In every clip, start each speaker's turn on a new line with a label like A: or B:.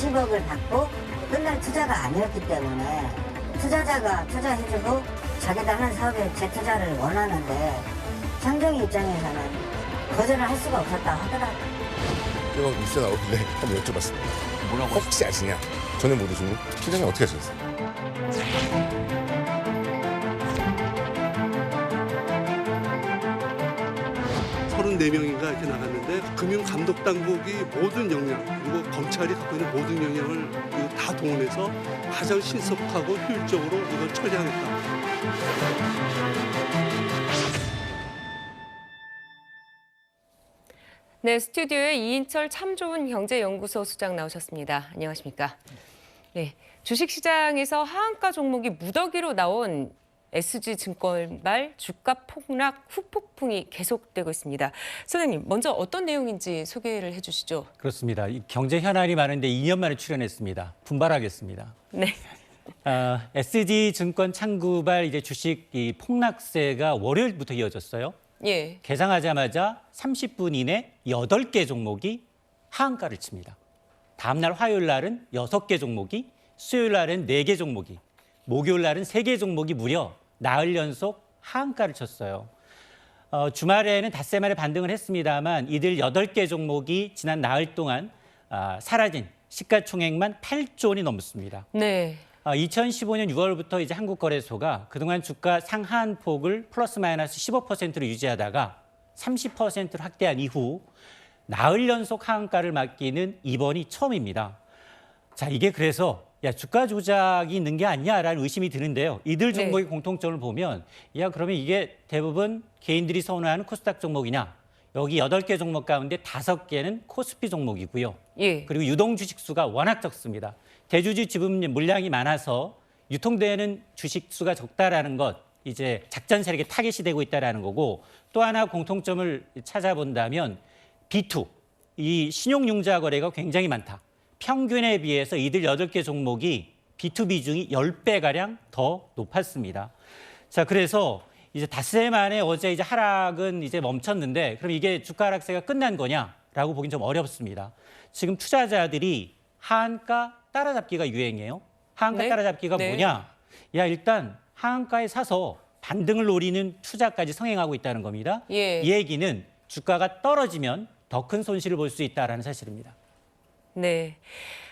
A: 몇십억을 받고 끝날 투자가 아니었기 때문에 투자자가 투자해주고 자기들 하는 사업에 재투자를 원하는데 상정의 입장에서는 거절을 할 수가 없었다 하더라고요.
B: 그럼 뉴스 나오길래 한번 여쭤봤습니다.
C: 뭐라고
B: 혹시 아시냐? 전혀 모르시고 시장님 어떻게 하셨어요?
D: 34명인가 이렇게 나갔는데 금융감독당국이 모든 역량 그리고 검찰이 갖고 있는 모든 역량을 그다 동원해서 가장 신속하고 효율적으로 이걸 처리하겠다.
E: 네, 스튜디오에 이인철 참 좋은 경제연구소 수장 나오셨습니다. 안녕하십니까? 네, 주식시장에서 하한가 종목이 무더기로 나온 SG 증권발 주가 폭락 후폭풍이 계속되고 있습니다. 소장님, 먼저 어떤 내용인지 소개를 해주시죠.
F: 그렇습니다. 이 경제 현안이 많은데 2년 만에 출연했습니다. 분발하겠습니다.
E: 네,
F: 아, SG 증권 창구발 이제 주식 이 폭락세가 월요일부터 이어졌어요.
E: 예,
F: 개장하자마자 30분 이내 8개 종목이 하한가를 칩니다. 다음 날 화요일 날은 6개 종목이, 수요일 날은 4개 종목이, 목요일 날은 3개 종목이 무려 나흘 연속 하한가를 쳤어요. 어, 주말에는 닷새 만에 반등을 했습니다만 이들 8개 종목이 지난 나흘 동안 아, 사라진 시가총액만 8조 원이 넘습니다.
E: 네,
F: 아, 2015년 6월부터 이제 한국거래소가 그동안 주가 상한 폭을 플러스 마이너스 15%로 유지하다가 30%로 확대한 이후 나흘 연속 하한가를 맡기는 이번이 처음입니다. 자, 이게 그래서 야, 주가 조작이 있는 게 아니냐라는 의심이 드는데요. 이들
E: 네.
F: 종목의 공통점을 보면 야, 그러면 이게 대부분 개인들이 선호하는 코스닥 종목이냐? 여기 여덟 개 종목 가운데 다섯 개는 코스피 종목이고요.
E: 예,
F: 그리고 유동 주식 수가 워낙 적습니다. 대주주 지분 물량이 많아서 유통되는 주식 수가 적다라는 것, 이제 작전 세력에 타겟이 되고 있다라는 거고 또 하나 공통점을 찾아본다면 B2 이 신용융자 거래가 굉장히 많다. 평균에 비해서 이들 여덟 개 종목이 B2 비중이 10배 가량 더 높았습니다. 자, 그래서 이제 닷새 만에 어제 이제 하락은 이제 멈췄는데 그럼 이게 주가 하락세가 끝난 거냐라고 보긴 좀 어렵습니다. 지금 투자자들이 하한가 따라잡기가 유행이에요. 하한가
E: 네.
F: 따라잡기가
E: 네.
F: 뭐냐? 야, 일단 하한가에 사서 반등을 노리는 투자까지 성행하고 있다는 겁니다.
E: 예.
F: 이 얘기는 주가가 떨어지면 더 큰 손실을 볼 수 있다라는 사실입니다.
E: 네.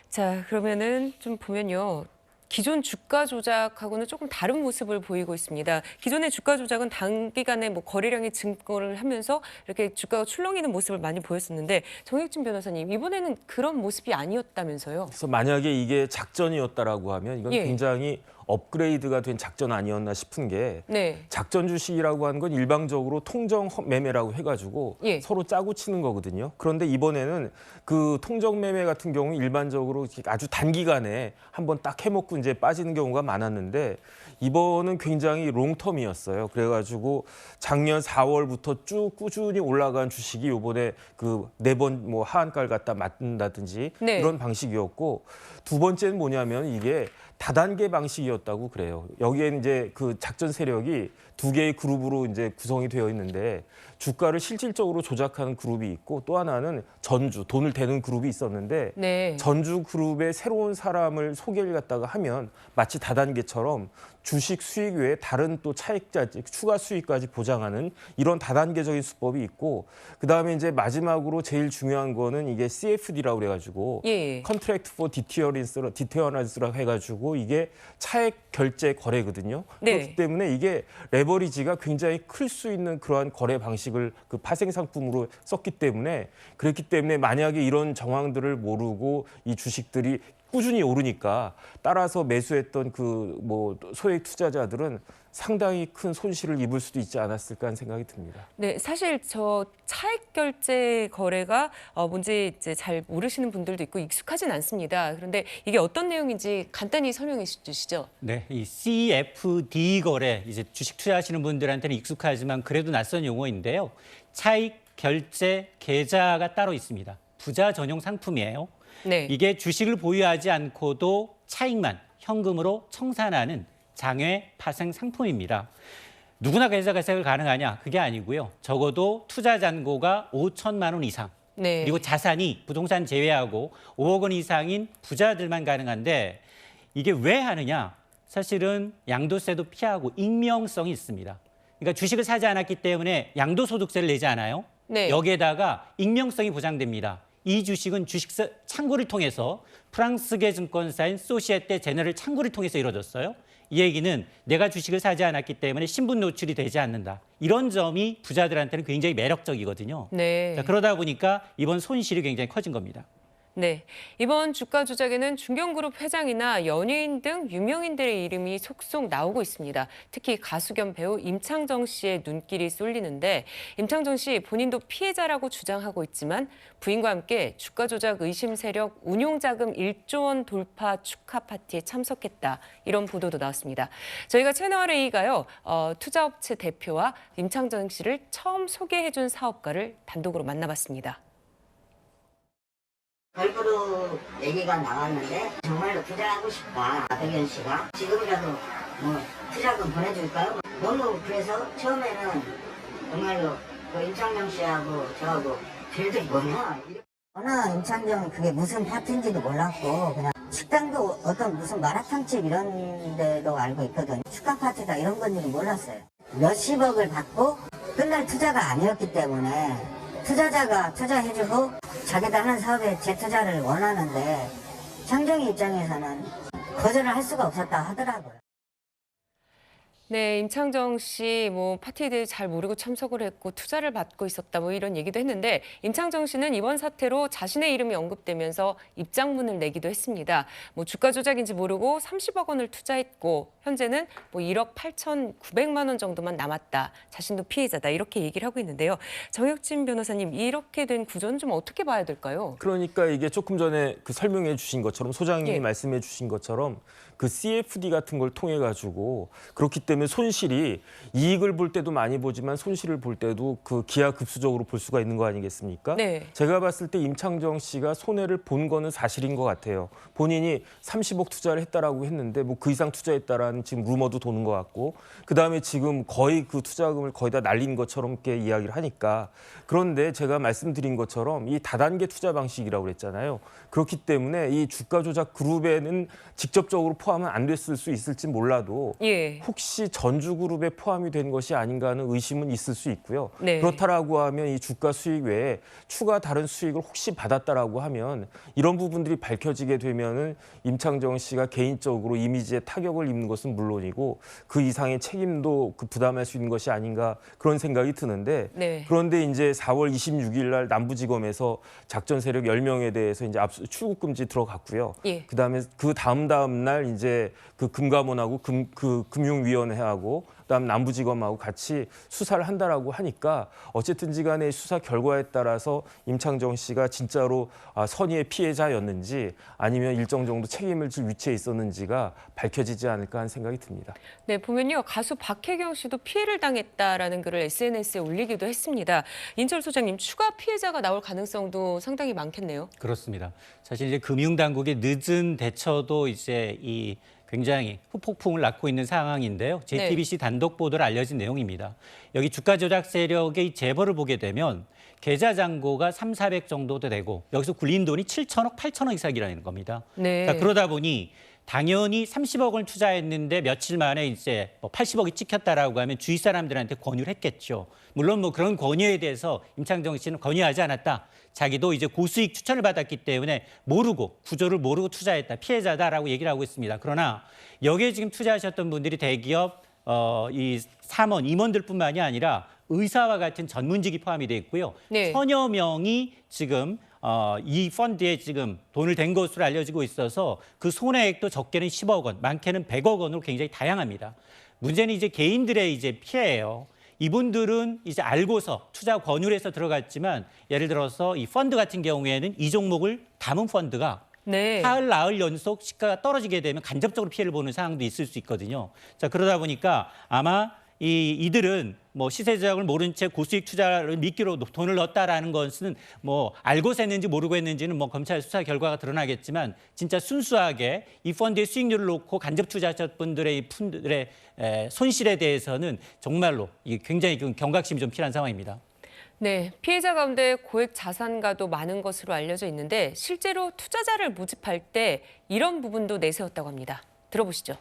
E: 자, 그러면은 좀 보면요. 기존 주가 조작하고는 조금 다른 모습을 보이고 있습니다. 기존의 주가 조작은 단기간에 뭐 거래량이 증가를 하면서 이렇게 주가가 출렁이는 모습을 많이 보였었는데 정혁진 변호사님 이번에는 그런 모습이 아니었다면서요?
C: 그래서 만약에 이게 작전이었다라고 하면 이건
E: 예.
C: 굉장히 업그레이드가 된 작전 아니었나 싶은 게
E: 네.
C: 작전 주식이라고 하는 건 일방적으로 통정 허- 매매라고 해가지고
E: 예.
C: 서로 짜고 치는 거거든요. 그런데 이번에는 그 통정 매매 같은 경우 일반적으로 아주 단기간에 한번 딱 해먹고 이제 빠지는 경우가 많았는데 이번은 굉장히 롱텀이었어요. 그래가지고 작년 4월부터 쭉 꾸준히 올라간 주식이 요번에 그 네 번 뭐 하한가를 갖다 맞는다든지
E: 네.
C: 이런 방식이었고 두 번째는 뭐냐면 이게 다단계 방식이었다고 그래요. 여기에는 이제 그 작전 세력이 두 개의 그룹으로 이제 구성이 되어 있는데 주가를 실질적으로 조작하는 그룹이 있고 또 하나는 전주 돈을 대는 그룹이 있었는데
E: 네.
C: 전주 그룹의 새로운 사람을 소개를 갖다가 하면 마치 다단계처럼 주식 수익 외에 다른 또 차익자 추가 수익까지 보장하는 이런 다단계적인 수법이 있고 그다음에 이제 마지막으로 제일 중요한 거는 이게 CFD라고 그래 가지고
E: 예.
C: 컨트랙트 포 디티어런스라 디테어런스라고 해 가지고 이게 차액 결제 거래거든요.
E: 네.
C: 그렇기 때문에 이게 레 버리지가 굉장히 클 수 있는 그러한 거래 방식을 그 파생 상품으로 썼기 때문에 그렇기 때문에 만약에 이런 정황들을 모르고 이 주식들이 꾸준히 오르니까 따라서 매수했던 그 뭐 소액 투자자들은 상당히 큰 손실을 입을 수도 있지 않았을까 하는 생각이 듭니다.
E: 네, 사실 저 차액 결제 거래가 어, 뭔지 이제 잘 모르시는 분들도 있고 익숙하진 않습니다. 그런데 이게 어떤 내용인지 간단히 설명해 주시죠.
F: 네, 이 CFD 거래 이제 주식 투자하시는 분들한테는 익숙하지만 그래도 낯선 용어인데요. 차익 결제 계좌가 따로 있습니다. 부자 전용 상품이에요.
E: 네.
F: 이게 주식을 보유하지 않고도 차익만 현금으로 청산하는 장외 파생 상품입니다. 누구나 계좌 개설이 가능하냐? 그게 아니고요. 적어도 투자 잔고가 5천만 원 이상,
E: 네.
F: 그리고 자산이 부동산 제외하고 5억 원 이상인 부자들만 가능한데 이게 왜 하느냐? 사실은 양도세도 피하고 익명성이 있습니다. 그러니까 주식을 사지 않았기 때문에 양도소득세를 내지 않아요.
E: 네.
F: 여기에다가 익명성이 보장됩니다. 이 주식은 주식 창구를 통해서 프랑스계 증권사인 소시에테 제너럴 창구를 통해서 이루어졌어요. 이 얘기는 내가 주식을 사지 않았기 때문에 신분 노출이 되지 않는다. 이런 점이 부자들한테는 굉장히 매력적이거든요.
E: 네.
F: 자, 그러다 보니까 이번 손실이 굉장히 커진 겁니다.
E: 네. 이번 주가 조작에는 중견그룹 회장이나 연예인 등 유명인들의 이름이 속속 나오고 있습니다. 특히 가수 겸 배우 임창정 씨의 눈길이 쏠리는데 임창정 씨 본인도 피해자라고 주장하고 있지만 부인과 함께 주가 조작 의심 세력 운용자금 1조 원 돌파 축하 파티에 참석했다. 이런 보도도 나왔습니다. 저희가 채널 A가요. 어, 투자업체 대표와 임창정 씨를 처음 소개해준 사업가를 단독으로 만나봤습니다.
A: 걸그룹 얘기가 나왔는데 정말로 투자하고 싶다 박혜견 씨가. 지금이라도 뭐 투자금 보내줄까요? 너무 그래서 처음에는 정말로 그 임창정 씨하고 저하고 별들 뭐냐 저는 임창정 그게 무슨 파티인지도 몰랐고 그냥 식당도 어떤 무슨 마라탕집 이런 데로 알고 있거든 축하 파티다 이런 건지는 몰랐어요. 몇십억을 받고 끝날 투자가 아니었기 때문에 투자자가 투자해주고 자기도 하는 사업에 재투자를 원하는데 창정이 입장에서는 거절을 할 수가 없었다 하더라고요.
E: 네, 임창정 씨 뭐 파티에 대해 잘 모르고 참석을 했고 투자를 받고 있었다 뭐 이런 얘기도 했는데 임창정 씨는 이번 사태로 자신의 이름이 언급되면서 입장문을 내기도 했습니다. 뭐 주가 조작인지 모르고 30억 원을 투자했고 현재는 뭐 1억 8,900만 원 정도만 남았다. 자신도 피해자다. 이렇게 얘기를 하고 있는데요. 정혁진 변호사님 이렇게 된 구조는 좀 어떻게 봐야 될까요?
C: 그러니까 이게 조금 전에 그 설명해 주신 것처럼 소장님이
E: 예.
C: 말씀해 주신 것처럼 그 CFD 같은 걸 통해 가지고 그렇기 때문에 손실이 이익을 볼 때도 많이 보지만 손실을 볼 때도 그 기하급수적으로 볼 수가 있는 거 아니겠습니까?
E: 네.
C: 제가 봤을 때 임창정 씨가 손해를 본 거는 사실인 것 같아요. 본인이 30억 투자를 했다라고 했는데 뭐 그 이상 투자했다라는 지금 루머도 도는 것 같고 그 다음에 지금 거의 그 투자금을 거의 다 날린 것처럼 이렇게 이야기를 하니까 그런데 제가 말씀드린 것처럼 이 다단계 투자 방식이라고 그랬잖아요. 그렇기 때문에 이 주가 조작 그룹에는 직접적으로 포함은 안 됐을 수 있을지 몰라도
E: 예.
C: 혹시 전주그룹에 포함이 된 것이 아닌가 하는 의심은 있을 수 있고요.
E: 네.
C: 그렇다라고 하면 이 주가 수익 외에 추가 다른 수익을 혹시 받았다라고 하면 이런 부분들이 밝혀지게 되면은 임창정 씨가 개인적으로 이미지에 타격을 입는 것은 물론이고 그 이상의 책임도 그 부담할 수 있는 것이 아닌가 그런 생각이 드는데
E: 네.
C: 그런데 이제 4월 26일 날 남부지검에서 작전 세력 10명에 대해서 이제 압수 출국 금지 들어갔고요.
E: 예.
C: 그다음에 그 다음 다음 날 이제 그 금감원하고 금 그 금융위원회 하고 그다음 남부지검하고 같이 수사를 한다라고 하니까 어쨌든지 간에 수사 결과에 따라서 임창정 씨가 진짜로 아, 선의의 피해자였는지 아니면 일정 정도 책임을 질 위치에 있었는지가 밝혀지지 않을까 하는 생각이 듭니다.
E: 네, 보면요. 가수 박혜경 씨도 피해를 당했다라는 글을 SNS에 올리기도 했습니다. 인철 소장님, 추가 피해자가 나올 가능성도 상당히 많겠네요.
F: 그렇습니다. 사실 이제 금융당국의 늦은 대처도 이제 이 굉장히 후폭풍을 낳고 있는 상황인데요. JTBC 단독 보도로 알려진 내용입니다. 여기 주가 조작 세력의 제보를 보게 되면 계좌 잔고가 3, 400 정도도 되고 여기서 굴린 돈이 7천억, 8천억 이상이라는 겁니다.
E: 네.
F: 자, 그러다 보니 당연히 30억 을 투자했는데 며칠 만에 이제 뭐 80억이 찍혔다라고 하면 주위 사람들한테 권유를 했겠죠. 물론 뭐 그런 권유에 대해서 임창정 씨는 권유하지 않았다. 자기도 이제 고수익 추천을 받았기 때문에 모르고 구조를 모르고 투자했다. 피해자다라고 얘기를 하고 있습니다. 그러나 여기에 지금 투자하셨던 분들이 대기업 어, 이 사원, 임원들뿐만이 아니라 의사와 같은 전문직이 포함이 돼 있고요.
E: 네.
F: 천여 명이 지금 어, 이 펀드에 지금 돈을 댄 것으로 알려지고 있어서 그 손해액도 적게는 10억 원, 많게는 100억 원으로 굉장히 다양합니다. 문제는 이제 개인들의 이제 피해예요. 이분들은 이제 알고서 투자 권유를 해서 들어갔지만 예를 들어서 이 펀드 같은 경우에는 이 종목을 담은 펀드가
E: 네.
F: 사흘 나흘 연속 시가가 떨어지게 되면 간접적으로 피해를 보는 상황도 있을 수 있거든요. 자 그러다 보니까 아마 이 이들은 뭐 시세 조작을 모른 채 고수익 투자를 미끼로 돈을 넣었다라는 것은 뭐 알고서 했는지 모르고 했는지는 뭐 검찰 수사 결과가 드러나겠지만 진짜 순수하게 이 펀드의 수익률을 놓고 간접 투자자 분들의 에, 손실에 대해서는 정말로 이 굉장히 그 경각심이 좀 필요한 상황입니다.
E: 네, 피해자 가운데 고액 자산가도 많은 것으로 알려져 있는데 실제로 투자자를 모집할 때 이런 부분도 내세웠다고 합니다. 들어보시죠.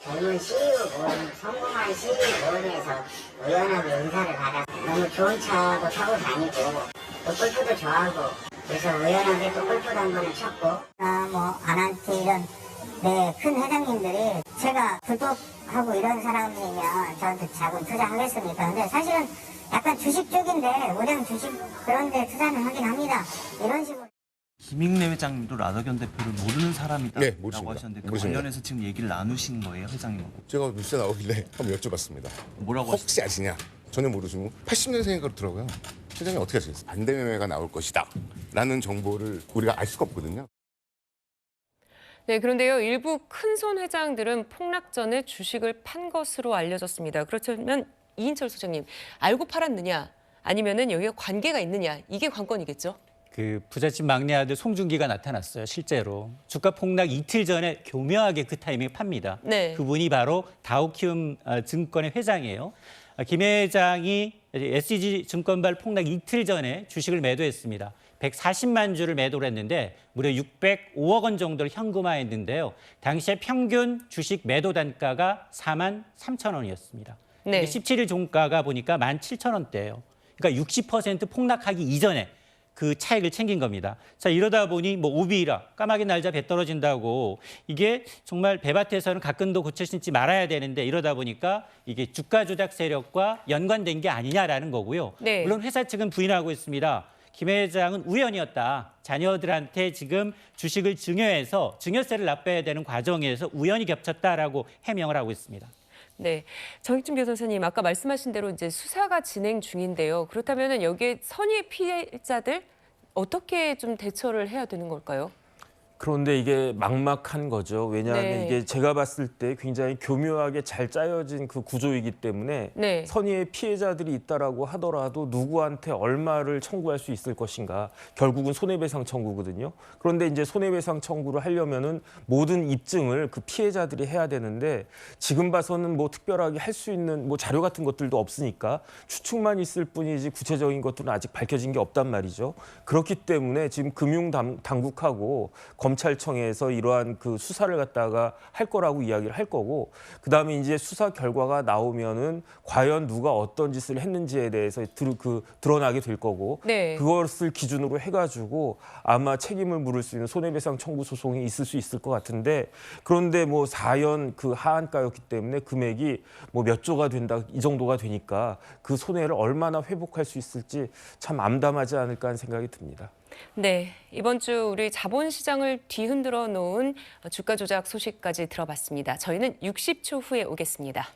G: 젊은 CEO분, 성공한 CEO분에서 의원하고 인사를 받아 너무 좋은 차도 타고 다니고 또 골프도 좋아하고 그래서 의원한테 또 골프 당번을 쳤고 아 뭐 아난티 이런 네, 큰 회장님들이 제가 불법하고 이런 사람이면 저한테 자금 투자하겠습니까? 근데 사실은 약간 주식 쪽인데 우량 주식 그런 데 투자는 하긴 합니다. 이런 식으로
H: 김익래 회장님도 라더견 대표를 모르는 사람이다라고
B: 네, 모르십니다.
H: 하셨는데 그
B: 모르십니다.
H: 관련해서 지금 얘기를 나누신 거예요, 회장님하고?
B: 제가 뉴스 에 나오길래 한번 여쭤봤습니다.
H: 뭐라고 하셨어요?
B: 혹시 아시냐? 전혀 모르시고 80년생인 그렇더라고요. 시장님 어떻게 아시겠어요? 반대 매매가 나올 것이다. 라는 정보를 우리가 알 수가 없거든요.
E: 네, 그런데요. 일부 큰손 회장들은 폭락 전에 주식을 판 것으로 알려졌습니다. 그렇다면 이인철 소장님, 알고 팔았느냐? 아니면은 여기가 관계가 있느냐? 이게 관건이겠죠?
F: 그 부잣집 막내 아들 송중기가 나타났어요. 실제로 주가 폭락 이틀 전에 교묘하게 그 타이밍에 팝니다.
E: 네.
F: 그분이 바로 다우키움 어, 증권의 회장이에요. 어, 김 회장이 SG 증권발 폭락 이틀 전에 주식을 매도했습니다. 140만 주를 매도를 했는데 무려 605억 원 정도를 현금화했는데요. 당시에 평균 주식 매도 단가가 4만 3천 원이었습니다.
E: 네.
F: 17일 종가가 보니까 1만 7천 원대예요. 그러니까 60% 폭락하기 이전에 그 차익을 챙긴 겁니다. 자 이러다 보니 뭐 오비라 까마귀 날자 배 떨어진다고 이게 정말 배밭에서는 가끔도 고쳐 신지 말아야 되는데 이러다 보니까 이게 주가 조작 세력과 연관된 게 아니냐라는 거고요.
E: 네.
F: 물론 회사 측은 부인하고 있습니다. 김 회장은 우연이었다. 자녀들한테 지금 주식을 증여해서 증여세를 납부해야 되는 과정에서 우연히 겹쳤다라고 해명을 하고 있습니다.
E: 네, 정익준 변호사님 아까 말씀하신 대로 이제 수사가 진행 중인데요. 그렇다면 여기에 선의 피해자들 어떻게 좀 대처를 해야 되는 걸까요?
C: 그런데 이게 막막한 거죠. 왜냐하면
E: 네.
C: 이게 제가 봤을 때 굉장히 교묘하게 잘 짜여진 그 구조이기 때문에
E: 네.
C: 선의의 피해자들이 있다라고 하더라도 누구한테 얼마를 청구할 수 있을 것인가. 결국은 손해배상 청구거든요. 그런데 이제 손해배상 청구를 하려면은 모든 입증을 그 피해자들이 해야 되는데 지금 봐서는 뭐 특별하게 할 수 있는 뭐 자료 같은 것들도 없으니까 추측만 있을 뿐이지 구체적인 것들은 아직 밝혀진 게 없단 말이죠. 그렇기 때문에 지금 금융 당- 당국하고 검 찰청에서 이러한 그 수사를 갖다가 할 거라고 이야기를 할 거고 그다음에 이제 수사 결과가 나오면은 과연 누가 어떤 짓을 했는지에 대해서 드, 그 드러나게 될 거고
E: 네.
C: 그것을 기준으로 해가지고 아마 책임을 물을 수 있는 손해배상 청구 소송이 있을 수 있을 것 같은데 그런데 뭐 4연 그 하한가였기 때문에 금액이 뭐 몇 조가 된다 이 정도가 되니까 그 손해를 얼마나 회복할 수 있을지 참 암담하지 않을까 하는 생각이 듭니다.
E: 네, 이번 주 우리 자본시장을 뒤흔들어 놓은 주가 조작 소식까지 들어봤습니다. 저희는 60초 후에 오겠습니다.